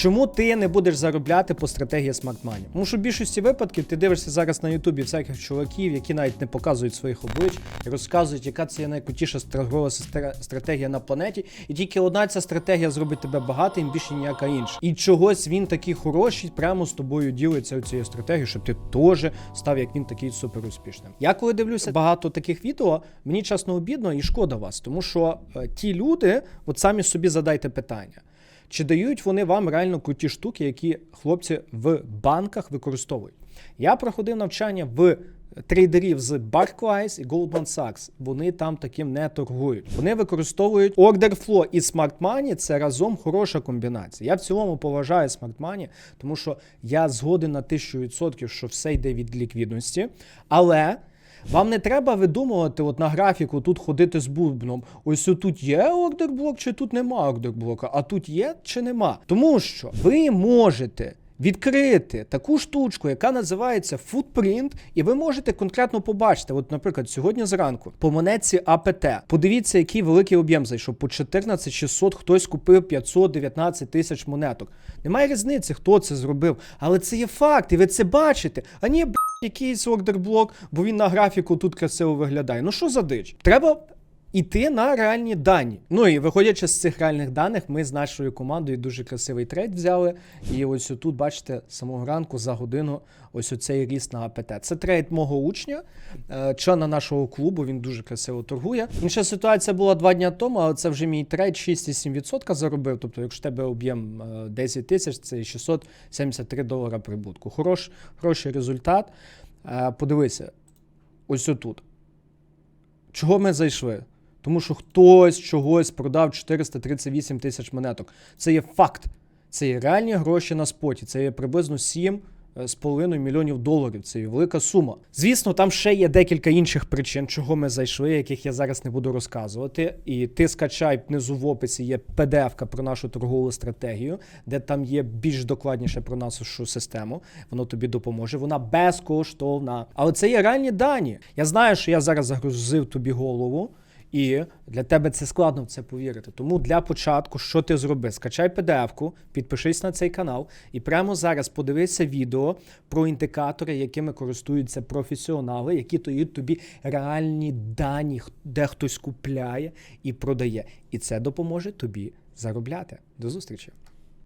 Чому ти не будеш заробляти по стратегії Smart Money? Тому що в більшості випадків ти дивишся зараз на Ютубі всяких чуваків, які навіть не показують своїх облич розказують, яка це є найкрутіша торгова стратегія на планеті. І тільки одна ця стратегія зробить тебе багатим, більше ніяка інша. І чогось він такий хороший, прямо з тобою ділиться цією стратегією, щоб ти теж став як він такий супер успішним. Я коли дивлюся багато таких відео, мені чесно обідно і шкода вас, тому що е, ті люди, от самі собі задайте питання. Чи дають вони вам реально круті штуки, які хлопці в банках використовують? Я проходив навчання в трейдерів з Barclays і Goldman Sachs. Вони там таким не торгують. Вони використовують Order Flow і Smart Money. Це разом хороша комбінація. Я в цілому поважаю Smart Money, тому що я згоден на 1000%, що все йде від ліквідності. Але вам не треба видумувати от на графіку тут ходити з бубном. Ось тут є ордер блок, чи тут нема ордер блока, а тут є чи нема. Тому що ви можете. Відкрити таку штучку, яка називається Footprint, і ви можете конкретно побачити. От, наприклад, сьогодні зранку по монетці АПТ. Подивіться, який великий об'єм зайшов. По 14600 хтось купив 519 тисяч монеток. Немає різниці, хто це зробив, але це є факт, і ви це бачите. А ні, б**, якийсь ордерблок, бо він на графіку тут красиво виглядає. Ну що за дич? Треба. Іти на реальні дані. Ну і виходячи з цих реальних даних, ми з нашою командою дуже красивий трейд взяли. І ось тут, бачите, самого ранку за годину ось оцей ріст на АПТ. Це трейд мого учня, е, члена нашого клубу. Він дуже красиво торгує. Інша ситуація була два дні тому, але це вже мій трейд 6,7% заробив. Тобто, якщо тебе об'єм е, 10 тисяч, це 673 долара прибутку. Хорош, хороший результат. Е, Подивися, ось отут. Чого ми зайшли? Тому що хтось чогось продав 438 тисяч монеток. Це є факт. Це є реальні гроші на споті. Це є приблизно 7 е, з половиною мільйонів доларів. Це є велика сума. Звісно, там ще є декілька інших причин, чого ми зайшли, яких я зараз не буду розказувати. І ти скачай внизу в описі є PDF-ка про нашу торгову стратегію, де там є більш докладніше про нашу систему. Воно тобі допоможе. Вона безкоштовна. Але це є реальні дані. Я знаю, що я зараз загрузив тобі голову. І для тебе це складно в це повірити. Тому для початку, що ти зроби? Скачай PDF-ку, підпишись на цей канал, і прямо зараз подивися відео про індикатори, якими користуються професіонали, які дають тобі реальні дані, де хтось купляє і продає. І це допоможе тобі заробляти. До зустрічі!